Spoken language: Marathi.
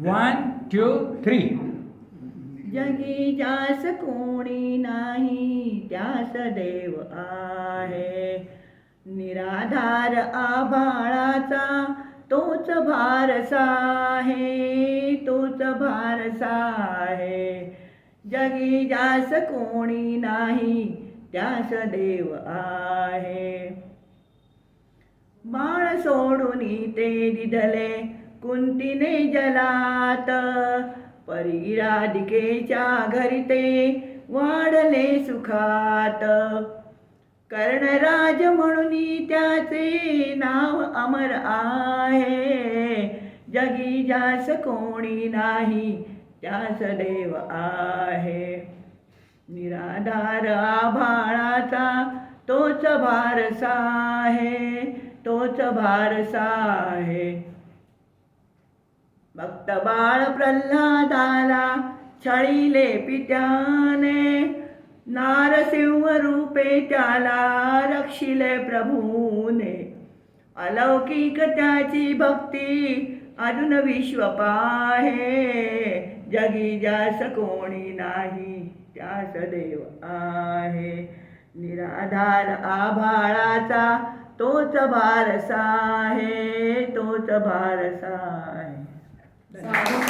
वन टू थ्री जगी जास कोणी नाही त्यास देव आहे. निराधार आभाळाचा तोच भारसा आहे तोच भारसा आहे. जगी जास कोणी नाही त्यास देव आहे. बाळ सोडून ते दिधले कुंतीने जलात. परी राधिकेच्या घरी ते वाढले सुखात. कर्णराज म्हणून त्याचे नाव अमर आहे. जगी जास कोणी नाही त्यास देव आहे. निराधार आभाळाचा तोच भारसा आहे तोच भारसा आहे. भक्त बाळ प्रल्हादाला छळीले पित्याने नारसिंह रूपे त्याला रक्षिले प्रभूने. अलौकिक त्याची भक्ती अजून विश्व पाहे जगी जास कोणी नाही त्यास देव आहे. निराधार आभाळाचा तोच भारसा आहे तोच भारसा आहे. 啊。